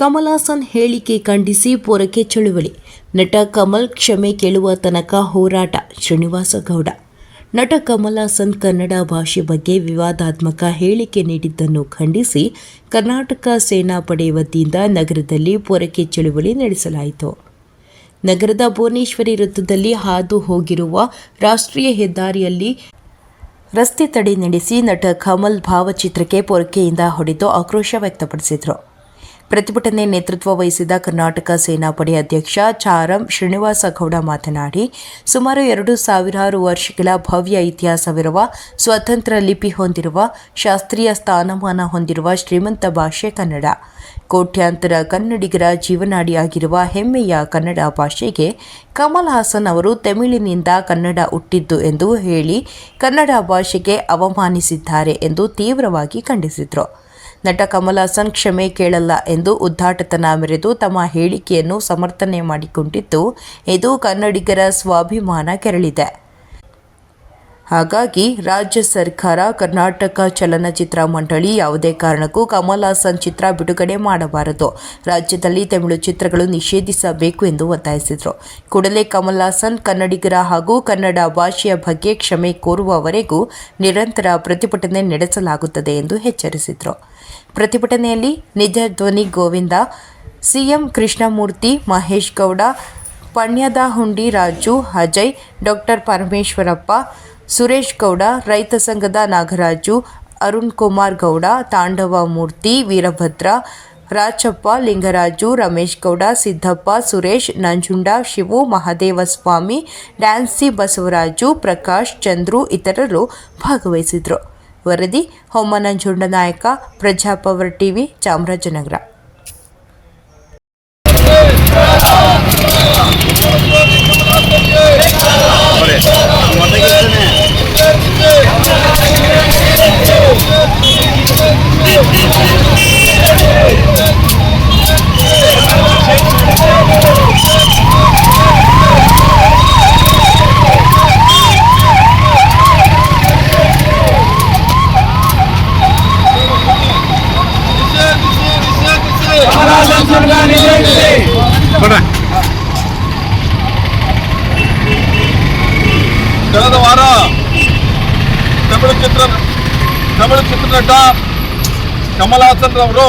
ಕಮಲ್ ಹಾಸನ್ ಹೇಳಿಕೆ ಖಂಡಿಸಿ ಪೊರಕೆ ಚಳುವಳಿ. ನಟ ಕಮಲ್ ಕ್ಷಮೆ ಕೇಳುವ ತನಕ ಹೋರಾಟ, ಶ್ರೀನಿವಾಸ ಗೌಡ. ನಟ ಕಮಲಾಸನ್ ಕನ್ನಡ ಭಾಷೆ ಬಗ್ಗೆ ವಿವಾದಾತ್ಮಕ ಹೇಳಿಕೆ ನೀಡಿದ್ದನ್ನು ಖಂಡಿಸಿ ಕರ್ನಾಟಕ ಸೇನಾಪಡೆ ವತಿಯಿಂದ ನಗರದಲ್ಲಿ ಪೊರಕೆ ಚಳುವಳಿ ನಡೆಸಲಾಯಿತು. ನಗರದ ಭುವನೇಶ್ವರಿ ವೃತ್ತದಲ್ಲಿ ಹಾದು ಹೋಗಿರುವ ರಾಷ್ಟ್ರೀಯ ಹೆದ್ದಾರಿಯಲ್ಲಿ ರಸ್ತೆ ತಡೆ ನಡೆಸಿ ನಟ ಕಮಲ್ ಭಾವಚಿತ್ರಕ್ಕೆ ಪೊರಕೆಯಿಂದ ಹೊಡೆದು ಆಕ್ರೋಶ ವ್ಯಕ್ತಪಡಿಸಿದರು. ಪ್ರತಿಭಟನೆ ನೇತೃತ್ವ ವಹಿಸಿದ ಕರ್ನಾಟಕ ಸೇನಾಪಡೆ ಅಧ್ಯಕ್ಷ ಚಾರಂ ಶ್ರೀನಿವಾಸ ಗೌಡ ಮಾತನಾಡಿ, ಸುಮಾರು ಎರಡು ಸಾವಿರಾರು ವರ್ಷಗಳ ಭವ್ಯ ಇತಿಹಾಸವಿರುವ ಸ್ವತಂತ್ರ ಲಿಪಿ ಹೊಂದಿರುವ, ಶಾಸ್ತ್ರೀಯ ಸ್ಥಾನಮಾನ ಹೊಂದಿರುವ ಶ್ರೀಮಂತ ಭಾಷೆ ಕನ್ನಡ. ಕೋಟ್ಯಾಂತರ ಕನ್ನಡಿಗರ ಜೀವನಾಡಿಯಾಗಿರುವ ಹೆಮ್ಮೆಯ ಕನ್ನಡ ಭಾಷೆಗೆ ಕಮಲ್ ಹಾಸನ್ ಅವರು ತಮಿಳಿನಿಂದ ಕನ್ನಡ ಹುಟ್ಟಿದ್ದು ಎಂದು ಹೇಳಿ ಕನ್ನಡ ಭಾಷೆಗೆ ಅವಮಾನಿಸಿದ್ದಾರೆ ಎಂದು ತೀವ್ರವಾಗಿ ಖಂಡಿಸಿದರು. ನಟ ಕಮಲ್ ಹಾಸನ್ ಕ್ಷಮೆ ಕೇಳಲ್ಲ ಎಂದು ಉದ್ದಾಟತನ ಮೆರೆದು ತಮ್ಮ ಹೇಳಿಕೆಯನ್ನು ಸಮರ್ಥನೆ ಮಾಡಿಕೊಂಡಿದ್ದು, ಇದು ಕನ್ನಡಿಗರ ಸ್ವಾಭಿಮಾನ ಕೆರಳಿದೆ. ಹಾಗಾಗಿ ರಾಜ್ಯ ಸರ್ಕಾರ ಕರ್ನಾಟಕ ಚಲನಚಿತ್ರ ಮಂಡಳಿ ಯಾವುದೇ ಕಾರಣಕ್ಕೂ ಕಮಲ್ ಹಾಸನ್ ಚಿತ್ರ ಬಿಡುಗಡೆ ಮಾಡಬಾರದು. ರಾಜ್ಯದಲ್ಲಿ ತಮಿಳು ಚಿತ್ರಗಳು ನಿಷೇಧಿಸಬೇಕು ಎಂದು ಒತ್ತಾಯಿಸಿದರು. ಕೂಡಲೇ ಕಮಲ್ ಹಾಸನ್ ಕನ್ನಡಿಗರ ಹಾಗೂ ಕನ್ನಡ ಭಾಷೆಯ ಬಗ್ಗೆ ಕ್ಷಮೆ ಕೋರುವವರೆಗೂ ನಿರಂತರ ಪ್ರತಿಭಟನೆ ನಡೆಸಲಾಗುತ್ತದೆ ಎಂದು ಎಚ್ಚರಿಸಿದರು. ಪ್ರತಿಭಟನೆಯಲ್ಲಿ ನಿಜ ಧ್ವನಿ ಗೋವಿಂದ, ಸಿಎಂ ಕೃಷ್ಣಮೂರ್ತಿ, ಮಹೇಶ್ ಗೌಡ ಪಣ್ಯದ ಹುಂಡಿ ರಾಜು, ಅಜಯ್, ಡಾಕ್ಟರ್ ಪರಮೇಶ್ವರಪ್ಪ ಸುರೇಶ್ ಗೌಡ, ರೈತ ಸಂಘದ ನಾಗರಾಜು, ಅರುಣ್ ಕುಮಾರ್ ಗೌಡ, ತಾಂಡವ ಮೂರ್ತಿ, ವೀರಭದ್ರ, ರಾಚಪ್ಪ, ಲಿಂಗರಾಜು, ರಮೇಶ್ ಗೌಡ, ಸಿದ್ದಪ್ಪ, ಸುರೇಶ್, ನಂಜುಂಡ, ಶಿವು, ಮಹದೇವಸ್ವಾಮಿ, ಡ್ಯಾನ್ಸಿ ಬಸವರಾಜು, ಪ್ರಕಾಶ್, ಚಂದ್ರು ಇತರರು ಭಾಗವಹಿಸಿದರು. ವರದಿ, ಹೊಮ್ಮನಂಜುಂಡ ನಾಯಕ, ಪ್ರಜಾಪವರ್ ಟಿವಿ, ಚಾಮರಾಜನಗರ. ಕಳೆದ ವಾರ ತಮಿಳು ಚಿತ್ರ ತಮಿಳು ಚಿತ್ರನಟ ಕಮಲ್ ರವರು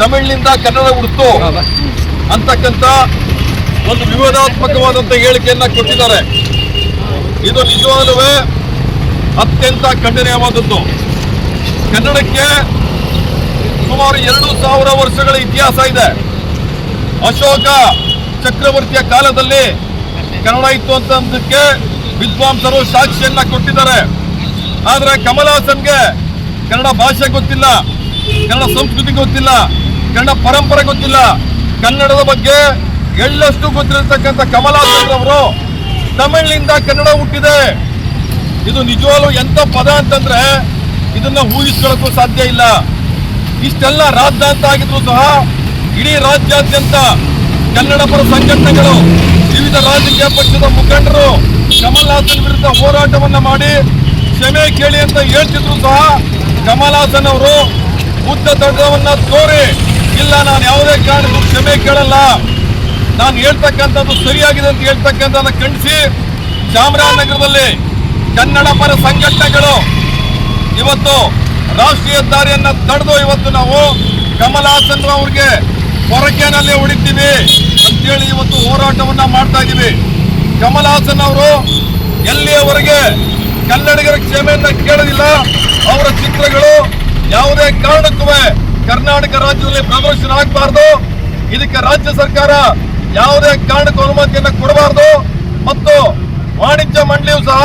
ತಮಿಳಿನಿಂದ ಕನ್ನಡ ಉಡ್ತು ಅಂತಕ್ಕಂಥ ಒಂದು ವಿವಾದಾತ್ಮಕವಾದಂಥ ಹೇಳಿಕೆಯನ್ನ ಕೊಟ್ಟಿದ್ದಾರೆ. ಇದು ನಿಜವಾಗಲೂ ಅತ್ಯಂತ ಖಂಡನೀಯವಾದದ್ದು. ಕನ್ನಡಕ್ಕೆ ಸುಮಾರು ಎರಡು ಸಾವಿರ ವರ್ಷಗಳ ಇತಿಹಾಸ ಇದೆ. ಅಶೋಕ ಚಕ್ರವರ್ತಿಯ ಕಾಲದಲ್ಲಿ ಕನ್ನಡ ಇತ್ತು ಅಂತಂದಕ್ಕೆ ವಿದ್ವಾಂಸರು ಸಾಕ್ಷಿಯನ್ನ ಕೊಟ್ಟಿದ್ದಾರೆ. ಆದ್ರೆ ಕಮಲ್ ಹಾಸನ್ಗೆ ಕನ್ನಡ ಭಾಷೆ ಗೊತ್ತಿಲ್ಲ, ಕನ್ನಡ ಸಂಸ್ಕೃತಿ ಗೊತ್ತಿಲ್ಲ, ಕನ್ನಡ ಪರಂಪರೆ ಗೊತ್ತಿಲ್ಲ. ಕನ್ನಡದ ಬಗ್ಗೆ ಎಳ್ಳಷ್ಟು ಗೊತ್ತಿರತಕ್ಕಂಥ ಕಮಲ್ ಹಾಸನ್ ಅವರು ತಮಿಳಿನಿಂದ ಕನ್ನಡ ಹುಟ್ಟಿದೆ. ಇದು ನಿಜವಾಗ್ಲೂ ಎಂತ ಪದ ಅಂತಂದ್ರೆ ಇದನ್ನ ಊಹಿಸ್ಕೊಳ್ಳಕ್ಕೂ ಸಾಧ್ಯ ಇಲ್ಲ. ಇಷ್ಟೆಲ್ಲ ರಾಜ್ಯಾಂತ ಆಗಿದ್ರು ಸಹ ಇಡೀ ರಾಜ್ಯಾದ್ಯಂತ ಕನ್ನಡ ಪರ ಸಂಘಟನೆಗಳು, ವಿವಿಧ ರಾಜಕೀಯ ಪಕ್ಷದ ಮುಖಂಡರು ಕಮಲ್ ಹಾಸನ್ ವಿರುದ್ಧ ಹೋರಾಟವನ್ನ ಮಾಡಿ ಕ್ಷಮೆ ಕೇಳಿ ಅಂತ ಹೇಳ್ತಿದ್ರು ಸಹ ಕಮಲ್ ಹಾಸನ್ ಅವರು. ಬುದ್ಧ ದಂಡವನ್ನು ತೋರಿ, ಇಲ್ಲ ನಾನು ಯಾವುದೇ ಕಾರಣಕ್ಕೂ ಕ್ಷಮೆ ಕೇಳಲ್ಲ. ನಾನು ಹೇಳ್ತಕ್ಕಂಥದ್ದು ಸರಿಯಾಗಿದೆ ಅಂತ ಹೇಳ್ತಕ್ಕಂಥದ್ದನ್ನ ಖಂಡಿಸಿ ಚಾಮರಾಜನಗರದಲ್ಲಿ ಕನ್ನಡ ಪರ ಸಂಘಟನೆಗಳು ಇವತ್ತು ರಾಷ್ಟ್ರೀಯ ದಾರಿಯನ್ನು ತಡೆದು ಇವತ್ತು ನಾವು ಕಮಲ್ ಹಾಸನ್ ಅವ್ರಿಗೆ ಹೊರಕೆನಲ್ಲಿ ಹೊಡಿತೀವಿ ಅಂತೇಳಿ ಇವತ್ತು ಹೋರಾಟವನ್ನ ಮಾಡ್ತಾ ಇದ್ದೀವಿ ಕಮಲ್ ಹಾಸನ್ ಅವರು ಎಲ್ಲಿಯವರೆಗೆ ಕನ್ನಡಿಗರ ಕ್ಷಮೆಯನ್ನ ಕೇಳೋದಿಲ್ಲ ಅವರ ಚಿತ್ರಗಳು ಯಾವುದೇ ಕಾರಣಕ್ಕೂ ಕರ್ನಾಟಕ ರಾಜ್ಯದಲ್ಲಿ ಪ್ರದರ್ಶನ ಆಗಬಾರ್ದು ಇದಕ್ಕೆ ರಾಜ್ಯ ಸರ್ಕಾರ ಯಾವುದೇ ಕಾರಣಕ್ಕೂ ಅನುಮತಿಯನ್ನು ಕೊಡಬಾರ್ದು. ಮತ್ತು ವಾಣಿಜ್ಯ ಮಂಡಳಿಯು ಸಹ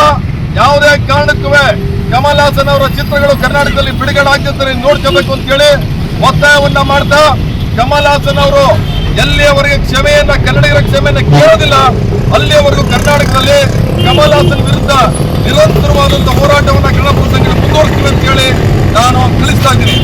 ಯಾವುದೇ ಕಾರಣಕ್ಕೂ ಕಮಲ್ ಹಾಸನ್ ಅವರ ಚಿತ್ರಗಳು ಕರ್ನಾಟಕದಲ್ಲಿ ಬಿಡುಗಡೆ ಆಗ್ತಿದ್ದಾರೆ ನೋಡ್ಕೋಬೇಕು ಅಂತ ಹೇಳಿ ಒತ್ತಾಯವನ್ನ ಮಾಡ್ತಾ ಕಮಲ್ ಹಾಸನ್ ಅವರು ಎಲ್ಲಿಯವರೆಗೆ ಕ್ಷಮೆಯನ್ನ, ಕನ್ನಡಿಗರ ಕ್ಷಮೆಯನ್ನ ಕೇಳೋದಿಲ್ಲ, ಅಲ್ಲಿಯವರೆಗೂ ಕರ್ನಾಟಕದಲ್ಲಿ ಕಮಲ್ ಹಾಸನ್ ವಿರುದ್ಧ ನಿರಂತರವಾದಂತಹ ಹೋರಾಟವನ್ನ ಕನ್ನಡ ಸಂಘಟನೆ ಮುಂದುವರಿಸ್ತೀವಿ ಅಂತ ಹೇಳಿ ನಾನು ತಿಳಿಸ್ತಾ ಇದ್ದೀನಿ.